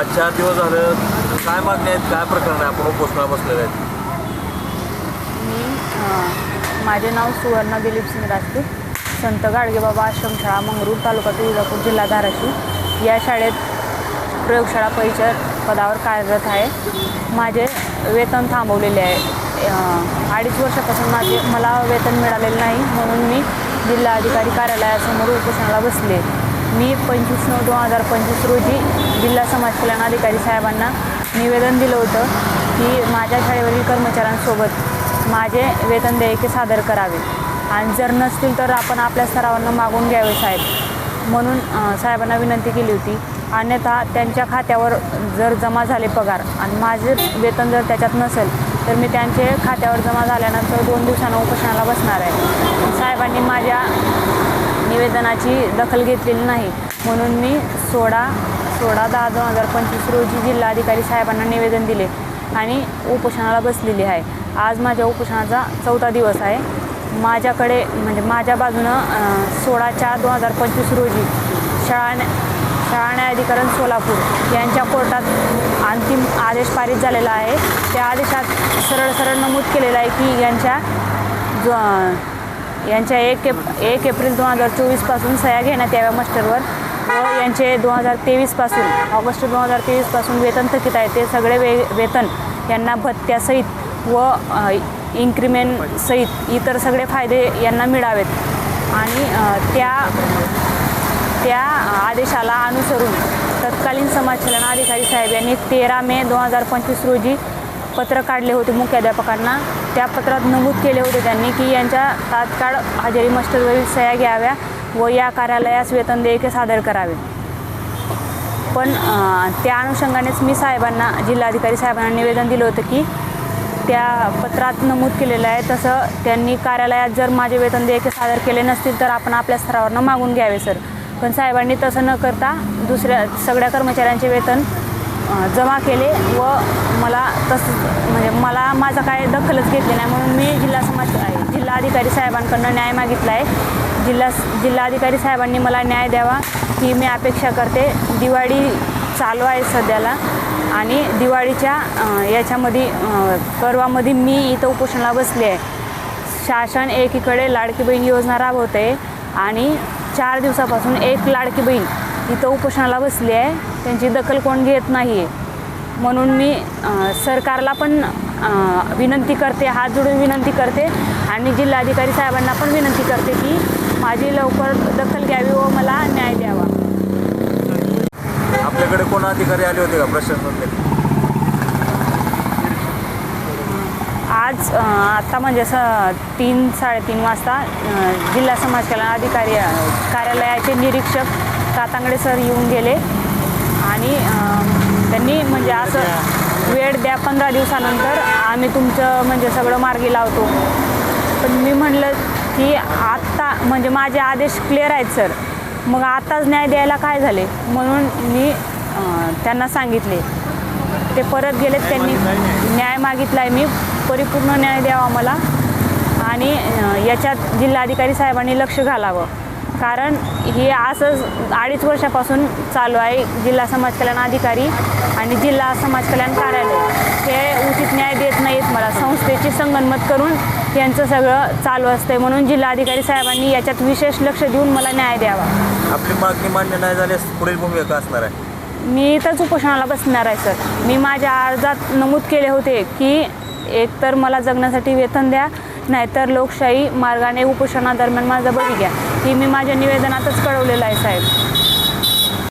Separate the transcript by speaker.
Speaker 1: आज चार दिवस झालं. काय मागणी आहेत? काय प्रकरण आहे? आपण उपोषणाला बसलेले आहेत.
Speaker 2: मी माझे नाव सुवर्णा दिलीप सिंग राजपूत. संत गाडगेबाबा आश्रमशाळा मंगरूळ तालुका तुळजापूर जिल्हा धाराशिव. या शाळेत प्रयोगशाळा परिचय पदावर कार्यरत आहे. माझे वेतन थांबवलेले आहे. अडीच वर्षापासून माझे मला वेतन मिळालेलं नाही म्हणून मी जिल्हा अधिकारी कार्यालयासमोर उपोषणाला बसले. मी पंचवीस नऊ दोन हजार पंचवीस रोजी जिल्हा समाज कल्याण अधिकारी साहेबांना निवेदन दिलं होतं की माझ्या शाळेवरील कर्मचाऱ्यांसोबत माझे वेतन देयके सादर करावे. आणि जर नसतील तर आपण आपल्या स्तरावरनं मागून घ्यावे साहेब. म्हणून साहेबांना विनंती केली होती. अन्यथा त्यांच्या खात्यावर जर जमा झाले पगार आणि माझे वेतन जर त्याच्यात नसेल तर मी त्यांचे खात्यावर जमा झाल्यानंतर दोन दिवसांना उपोषणाला बसणार आहे. साहेबांनी माझ्या निवेदनाची दखल घेतलेली नाही. म्हणून मी सोळा सोळा दहा दोन हजार पंचवीस रोजी जिल्हाधिकारी साहेबांना निवेदन दिले आणि उपोषणाला बसलेली आहे. आज माझ्या उपोषणाचा चौथा दिवस आहे. माझ्याकडे म्हणजे माझ्या बाजूनं सोळा चार दोन हजार पंचवीस रोजी शाळा शाळा न्यायाधिकरण सोलापूर यांच्या कोर्टात अंतिम आदेश पारित झालेला आहे. त्या आदेशात सरळ सरळ नमूद केलेलं आहे की यांच्या जो यांच्या एक एप एक एप्रिल दोन हजार चोवीसपासून सह्या घेण्यात याव्या मास्टरवर. व यांचे दोन हजार तेवीसपासून ऑगस्ट दोन हजार तेवीसपासून वेतन थकीत आहे. ते सगळे वे वेतन यांना भत्त्यासहित व इन्क्रीमेंटसहित इतर सगळे फायदे यांना मिळावेत. आणि त्या त्या आदेशाला अनुसरून तत्कालीन समाजकल्याण अधिकारी साहेब यांनी तेरा मे दोन हजार पंचवीस रोजी पत्र काढले होते मुख्याध्यापकांना. त्या पत्रात नमूद केले होते त्यांनी की यांच्या तात्काळ हजेरी मास्टरवरील सह्या घ्याव्या व या कार्यालयास वेतन देयके सादर करावे. पण त्या अनुषंगानेच मी साहेबांना जिल्हाधिकारी साहेबांना निवेदन दिलं होतं की त्या पत्रात नमूद केलेलं आहे. तसं त्यांनी कार्यालयात जर माझे वेतन देयके सादर केले नसतील तर आपण आपल्या स्तरावरनं मागून घ्यावे सर. पण साहेबांनी तसं न करता दुसऱ्या सगळ्या कर्मचाऱ्यांचे वेतन जमा केले व मला तसं म्हणजे मला माझा काय दखलच घेतली नाही म्हणून मी जिल्हा समाज जिल्हाधिकारी साहेबांकडनं न्याय मागितला आहे. जिल्हा जिल्हाधिकारी साहेबांनी मला न्याय द्यावा ही मी अपेक्षा करते. दिवाळी चालू आहे सध्याला आणि दिवाळीच्या याच्यामध्ये पर्वामध्ये मी इथं उपोषणाला बसले आहे. शासन एकीकडे लाडकी बहीण योजना राबवते आणि चार दिवसापासून एक लाडकी बहीण इथं उपोषणाला बसली आहे. त्यांची दखल कोण घेत नाही आहे म्हणून मी सरकारला पण विनंती करते हात जोडून विनंती करते आणि जिल्हाधिकारी साहेबांना पण विनंती करते की माझी लवकर दखल घ्यावी व मला न्याय द्यावा.
Speaker 1: आपल्याकडे कोण अधिकारी आले होते का प्रशासनातले?
Speaker 2: आज आत्ता म्हणजे असं तीन साडेतीन वाजता जिल्हा समाज कल्याण अधिकारी कार्यालयाचे निरीक्षक कातांगडे सर येऊन गेले. आणि त्यांनी म्हणजे असं वेळ द्या पंधरा दिवसानंतर आम्ही तुमचं म्हणजे सगळं मार्गी लावतो. पण मी म्हणलं की आत्ता म्हणजे माझे आदेश क्लिअर आहेत सर. मग आत्ताच न्याय द्यायला काय झाले? म्हणून मी त्यांना सांगितले. ते परत गेलेत त्यांनी न्याय. मागितला आहे मी परिपूर्ण न्याय द्यावा मला. आणि याच्यात जिल्हाधिकारी साहेबांनी लक्ष घालावं. कारण हे असंच अडीच वर्षापासून चालू आहे जिल्हा समाज कल्याण अधिकारी आणि जिल्हा समाज कल्याण कार्यालय. हे उचित न्याय देत नाहीत मला. संस्थेची संगनमत करून यांचं सगळं चालू असते म्हणून जिल्हाधिकारी साहेबांनी याच्यात विशेष लक्ष देऊन मला न्याय द्यावा.
Speaker 1: आपली मागणी मान्य नाही झाल्यास पुढील भूमिका असणार आहे.
Speaker 2: मी इथंच उपोषणाला बसणार आहे सर. मी माझ्या अर्जात नमूद केले होते की एकतर मला जगण्यासाठी वेतन द्या नाहीतर लोकशाही मार्गाने उपोषणादरम्यान माझा बळी घ्या. ही मी माझ्या निवेदनातच कळवलेलं आहे साहेब.